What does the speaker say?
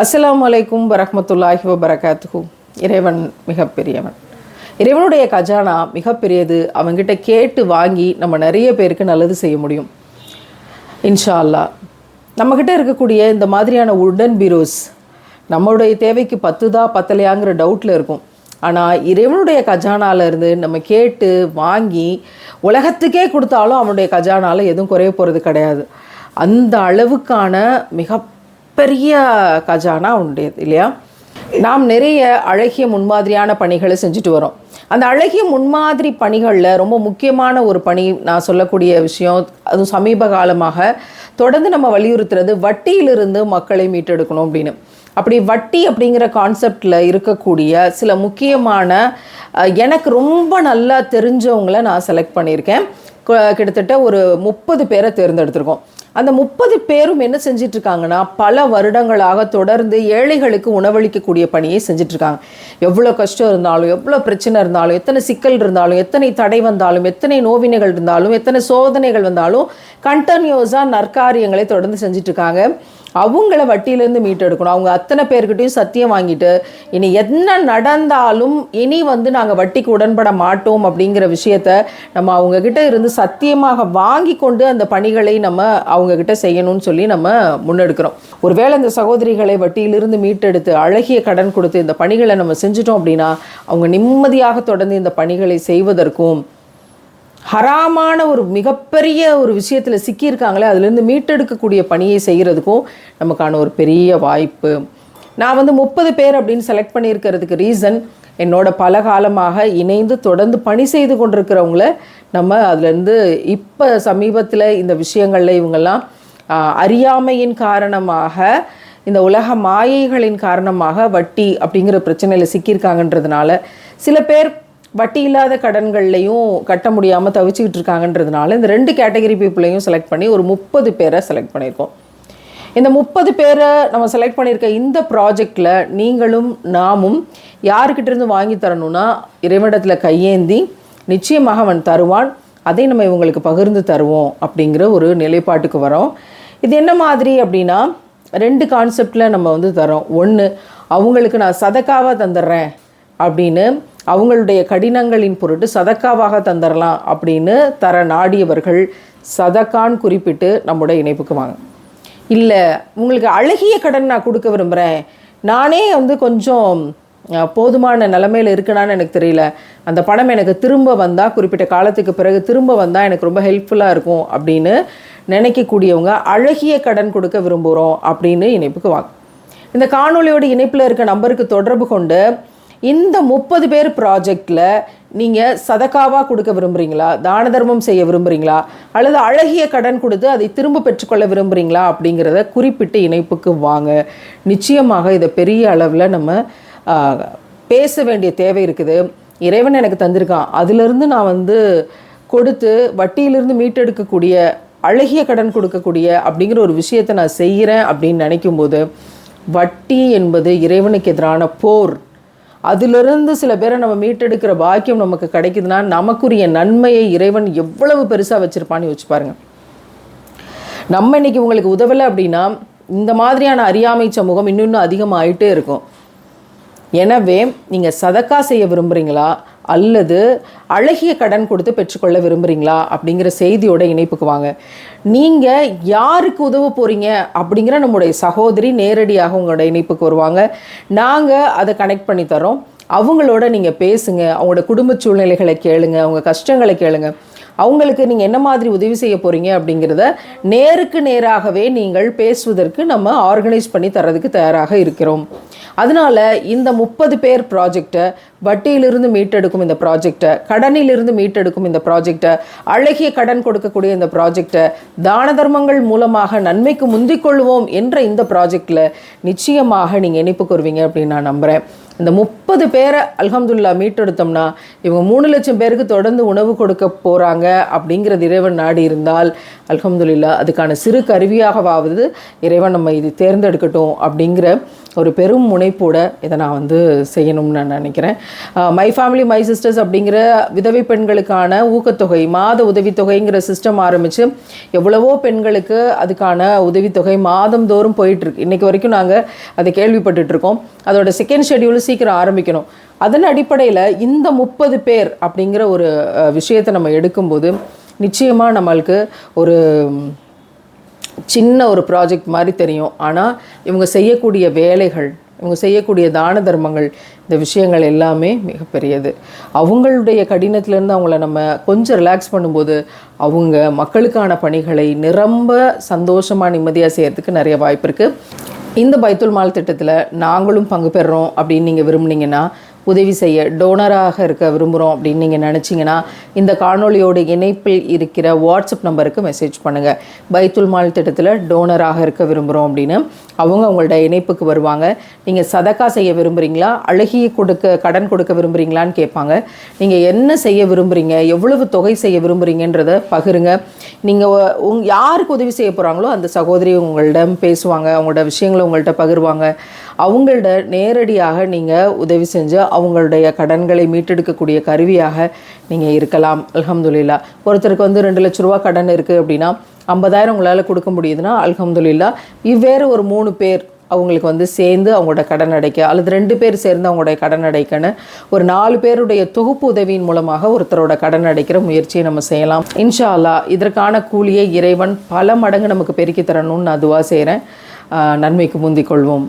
அஸ்லாம் அலைக்கும் வரமத்துல்லாஹி வபரகாத்துஹு. இறைவன் மிகப்பெரியவன். இறைவனுடைய கஜானா மிகப்பெரியது. அவங்கிட்ட கேட்டு வாங்கி நம்ம நிறைய பேருக்கு நல்லது செய்ய முடியும். இன்ஷா அல்லாஹ் நம்மக்கிட்ட இருக்கக்கூடிய இந்த மாதிரியான உடன் பீரோஸ் நம்மளுடைய தேவைக்கு பத்துதா பத்தலையாங்கிற டவுட்டில் இருக்கும். ஆனால் இறைவனுடைய கஜானாலேருந்து நம்ம கேட்டு வாங்கி உலகத்துக்கே கொடுத்தாலும் அவனுடைய கஜானால எதுவும் குறைய போகிறது கிடையாது. அந்த அளவுக்கான மிக மிகப்பெரிய கஜானா அவனுடையது இல்லையா? நாம் நிறைய அழகிய முன்மாதிரியான பணிகளை செஞ்சுட்டு வரோம். அந்த அழகிய முன்மாதிரி பணிகளில் ரொம்ப முக்கியமான ஒரு பணி நான் சொல்லக்கூடிய விஷயம் அதுவும் சமீப காலமாக தொடர்ந்து நம்ம வலியுறுத்துறது வட்டியிலிருந்து மக்களை மீட்டெடுக்கணும் அப்படின்னு. அப்படி வட்டி அப்படிங்கிற கான்செப்டில் இருக்கக்கூடிய சில முக்கியமான எனக்கு ரொம்ப நல்லா தெரிஞ்சவங்கள நான் செலக்ட் பண்ணியிருக்கேன். கிட்டத்தட்ட ஒரு முப்பது பேரை தேர்ந்தெடுத்திருக்கோம். அந்த முப்பது பேரும் என்ன செஞ்சிட்டு இருக்காங்கன்னா பல வருடங்களாக தொடர்ந்து ஏழைகளுக்கு உணவளிக்கக்கூடிய பணியை செஞ்சுட்டு இருக்காங்க எவ்வளோ கஷ்டம் இருந்தாலும் எவ்வளோ பிரச்சனை இருந்தாலும் எத்தனை சிக்கல் இருந்தாலும் எத்தனை தடை வந்தாலும் எத்தனை நோவினைகள் இருந்தாலும் எத்தனை சோதனைகள் வந்தாலும் கண்டினியூஸாக நற்காரியங்களை தொடர்ந்து செஞ்சுட்டு இருக்காங்க அவங்கள வட்டியிலேருந்து மீட்டெடுக்கணும். அவங்க அத்தனை பேர்கிட்டையும் சத்தியம் வாங்கிட்டு இனி என்ன நடந்தாலும் இனி வந்து நாங்கள் வட்டிக்கு உடன்பட மாட்டோம் அப்படிங்கிற விஷயத்த நம்ம அவங்கக்கிட்ட இருந்து சத்தியமாக வாங்கி கொண்டு அந்த பணிகளை நம்ம அவங்கக்கிட்ட செய்யணும்னு சொல்லி நம்ம முன்னெடுக்கிறோம். ஒருவேளை இந்த சகோதரிகளை வட்டியிலிருந்து மீட்டெடுத்து அழகிய கடன் கொடுத்து இந்த பணிகளை நம்ம செஞ்சுட்டோம் அப்படின்னா அவங்க நிம்மதியாக தொடர்ந்து இந்த பணிகளை செய்வதற்கும் ஹராமான ஒரு மிகப்பெரிய ஒரு விஷயத்தில் சிக்கியிருக்காங்களே அதுலேருந்து மீட்டெடுக்கக்கூடிய பணியை செய்கிறதுக்கும் நமக்கான ஒரு பெரிய வாய்ப்பு. நான் வந்து முப்பது பேர் அப்படின்னு செலக்ட் பண்ணியிருக்கிறதுக்கு ரீசன் என்னோட பல காலமாக இணைந்து தொடர்ந்து பணி செய்து கொண்டிருக்கிறவங்கள நம்ம அதுலேருந்து இப்போ சமீபத்தில் இந்த விஷயங்களில் இவங்கெல்லாம் அறியாமையின் காரணமாக இந்த உலக மாயைகளின் காரணமாக வட்டி அப்படிங்கிற பிரச்சனையில் சிக்கியிருக்காங்கன்றதுனால சில பேர் வட்டி இல்லாத கடன்கள்லையும் கட்ட முடியாமல் தவிச்சுக்கிட்டு இருக்காங்கன்றதுனால இந்த ரெண்டு கேட்டகரி பீப்புளையும் செலக்ட் பண்ணி ஒரு முப்பது பேரை செலக்ட் பண்ணியிருக்கோம். இந்த முப்பது பேரை நம்ம செலக்ட் பண்ணியிருக்க இந்த ப்ராஜெக்டில் நீங்களும் நாமும் யாருக்கிட்டேருந்து வாங்கி தரணும்னா இறைவனிடத்தில் கையேந்தி நிச்சயமாக அவன் தருவான். அதை நம்ம இவங்களுக்கு பகிர்ந்து தருவோம் அப்படிங்கிற ஒரு நிலைப்பாட்டுக்கு வரோம். இது என்ன மாதிரி அப்படின்னா ரெண்டு கான்செப்டில் நம்ம வந்து தரோம். ஒன்று அவங்களுக்கு நான் சதக்காவாக தந்துடுறேன் அப்படின்னு அவங்களுடைய கடினங்களின் பொருட்டு சதக்காவாக தந்துடலாம் அப்படின்னு தர நாடியவர்கள் சதக்கான் குறிப்பிட்டு நம்முடைய இணைப்புக்கு வாங்க. இல்லை உங்களுக்கு அழகிய கடன் நான் கொடுக்க விரும்புகிறேன் நானே வந்து கொஞ்சம் போதுமான நிலமையில் இருக்கணான்னு எனக்கு தெரியல. அந்த பணம் எனக்கு திரும்ப வந்தால் குறிப்பிட்ட காலத்துக்கு பிறகு திரும்ப வந்தால் எனக்கு ரொம்ப ஹெல்ப்ஃபுல்லாக இருக்கும் அப்படின்னு நினைக்கக்கூடியவங்க அழகிய கடன் கொடுக்க விரும்புகிறோம் அப்படின்னு இணைப்புக்கு வாங்க. இந்த காணொலியோட இணைப்பில் இருக்க நம்பருக்கு தொடர்பு கொண்டு இந்த முப்பது பேர் ப்ராஜெக்டில் நீங்கள் சதக்காவாக கொடுக்க விரும்புகிறீங்களா தான தர்மம் செய்ய விரும்புகிறீங்களா அல்லது அழகிய கடன் கொடுத்து அதை திரும்ப பெற்றுக்கொள்ள விரும்புகிறீங்களா அப்படிங்கிறத குறிப்பிட்டு இணைப்புக்கு வாங்க. நிச்சயமாக இதை பெரிய அளவில் நம்ம பேச வேண்டிய தேவை இருக்குது. இறைவன் எனக்கு தந்திருக்கான். அதிலிருந்து நான் வந்து கொடுத்து வட்டியிலிருந்து மீட்டெடுக்கக்கூடிய அழகிய கடன் கொடுக்கக்கூடிய அப்படிங்கிற ஒரு விஷயத்தை நான் செய்கிறேன் அப்படின்னு நினைக்கும்போது வட்டி என்பது இறைவனுக்கு எதிரான போர். அதிலிருந்து சில பேரை நம்ம மீட்டெடுக்கிற பாக்கியம் நமக்கு கிடைக்குதுன்னா நமக்குரிய நன்மையை இறைவன் எவ்வளவு பெருசாக வச்சுருப்பான்னு யோசிச்சு பாருங்க. நம்ம இன்னைக்கு உங்களுக்கு உதவலை அப்படின்னா இந்த மாதிரியான அறியாமை சமூகம் இன்னும் இன்னும் அதிகமாகிட்டே இருக்கும். எனவே நீங்கள் சதக்கா செய்ய விரும்புகிறீங்களா அல்லது அழகிய கடன் கொடுத்து பெற்றுக்கொள்ள விரும்புகிறீங்களா அப்படிங்கிற செய்தியோட இணைப்புக்கு வாங்க. நீங்கள் யாருக்கு உதவ போகிறீங்க அப்படிங்கிற நம்முடைய சகோதரி நேரடியாக உங்களோட இணைப்புக்கு வருவாங்க. நாங்கள் அதை கனெக்ட் பண்ணி தரோம் அவங்களோட நீங்கள் பேசுங்க. அவங்களோட குடும்ப சூழ்நிலைகளை கேளுங்க. அவங்க கஷ்டங்களை கேளுங்கள் அவங்களுக்கு நீங்கள் என்ன மாதிரி உதவி செய்ய போகிறீங்க அப்படிங்கிறத நேருக்கு நேராகவே நீங்கள் பேசுவதற்கு நம்ம ஆர்கனைஸ் பண்ணி தரதுக்கு தயாராக இருக்கிறோம். அதனால இந்த முப்பது பேர் ப்ராஜெக்டை வட்டியிலிருந்து மீட்டெடுக்கும் இந்த ப்ராஜெக்டை கடனிலிருந்து மீட்டெடுக்கும் இந்த ப்ராஜெக்டை அழகிய கடன் கொடுக்கக்கூடிய இந்த ப்ராஜெக்டை தான தர்மங்கள் மூலமாக நன்மைக்கு முந்திக் கொள்வோம் என்ற இந்த ப்ராஜெக்டில் நிச்சயமாக நீங்கள் இணைப்பு கூறுவீங்க அப்படின்னு நான் நம்புகிறேன் இந்த முப்பது பேரை அல்ஹம்துல்லா மீட்டெடுத்தோம்னா இவங்க மூணு லட்சம் பேருக்கு தொடர்ந்து உணவு கொடுக்க போகிறாங்க அப்படிங்கிறது இறைவன் நாடி இருந்தால் அல்ஹம்துல்லா அதுக்கான சிறு கருவியாகவாவது இறைவன் நம்ம இது தேர்ந்தெடுக்கட்டும் அப்படிங்கிற ஒரு பெரும் முனைப்போட இதை நான் வந்து செய்யணும்னு நான் நினைக்கிறேன். மை ஃபேமிலி மை சிஸ்டர்ஸ் அப்படிங்கிற விதவை பெண்களுக்கான ஊக்கத்தொகை மாத உதவித்தொகைங்கிற சிஸ்டம் ஆரம்பித்து எவ்வளவோ பெண்களுக்கு அதுக்கான உதவித்தொகை மாதந்தோறும் போயிட்டுருக்கு இன்றைக்கி வரைக்கும் நாங்கள் அதை கேள்விப்பட்டுட்ருக்கோம் அதோட செகண்ட் ஷெடியூல் சீக்கிரம் ஆரம்பிக்கணும். அதன் அடிப்படையில் இந்த முப்பது பேர் அப்படிங்கிற ஒரு விஷயத்தை நம்ம எடுக்கும்போது நிச்சயமாக நம்மளுக்கு ஒரு சின்ன ஒரு ப்ராஜெக்ட் மாதிரி தெரியும். ஆனால் இவங்க செய்யக்கூடிய வேலைகள் இவங்க செய்யக்கூடிய தான தர்மங்கள் இந்த விஷயங்கள் எல்லாமே மிகப்பெரியது. அவங்களுடைய கடினத்திலேருந்து அவங்கள நம்ம கொஞ்சம் ரிலாக்ஸ் பண்ணும்போது அவங்க மக்களுக்கான பணிகளை நிரம்ப சந்தோஷமாக நிம்மதியாக செய்கிறதுக்கு நிறைய வாய்ப்பு இருக்குது இந்த பைத்துல் மால் திட்டத்தில் நாங்களும் பங்கு பெறுறோம் அப்படின்னு நீங்கள் விரும்புனீங்கன்னா உதவி செய்ய டோனராக இருக்க விரும்புகிறோம் அப்படின்னு நீங்கள் நினச்சிங்கன்னா இந்த காணொளியோட இணைப்பில் இருக்கிற வாட்ஸ்அப் நம்பருக்கு மெசேஜ் பண்ணுங்கள் பைத்துல் மால் திட்டத்தில் டோனராக இருக்க விரும்புகிறோம் அப்படின்னு அவங்க அவங்களோட இணைப்புக்கு வருவாங்க. நீங்கள் சதக்கா செய்ய விரும்புகிறீங்களா அழகிய கொடுக்க கடன் கொடுக்க விரும்புகிறீங்களான்னு கேட்பாங்க. நீங்கள் என்ன செய்ய விரும்புகிறீங்க எவ்வளவு தொகை செய்ய விரும்புகிறீங்கன்றத பகிருங்க. நீங்கள் உங் யாருக்கு உதவி செய்ய போகிறாங்களோ அந்த சகோதரி உங்களிடம் பேசுவாங்க. அவங்களோட விஷயங்களை உங்கள்கிட்ட பகிர்வாங்க. அவங்கள்ட நேரடியாக நீங்கள் உதவி செஞ்சு அவங்களுடைய கடன்களை மீட்டெடுக்கக்கூடிய கருவியாக நீங்கள் இருக்கலாம். அலமதுல்லா ஒருத்தருக்கு வந்து ரெண்டு லட்ச ரூபா கடன் இருக்குது அப்படின்னா ஐம்பதாயிரம் உங்களால் கொடுக்க முடியுதுன்னா அலமதுல்லா இவ்வேறு ஒரு மூணு பேர் அவங்களுக்கு வந்து சேர்ந்து அவங்களோட கடன் அடைக்க அல்லது ரெண்டு பேர் சேர்ந்து அவங்களுடைய கடன் அடைக்கன்னு ஒரு நாலு பேருடைய தொகுப்பு உதவியின் மூலமாக ஒருத்தரோட கடன் அடைக்கிற முயற்சியை நம்ம செய்யலாம். இன்ஷா இதற்கான கூலியை இறைவன் பல மடங்கு நமக்கு பெருக்கி தரணும்னு நான் துவா செய்கிறேன் நன்மைக்கு முந்திக் கொள்வோம்.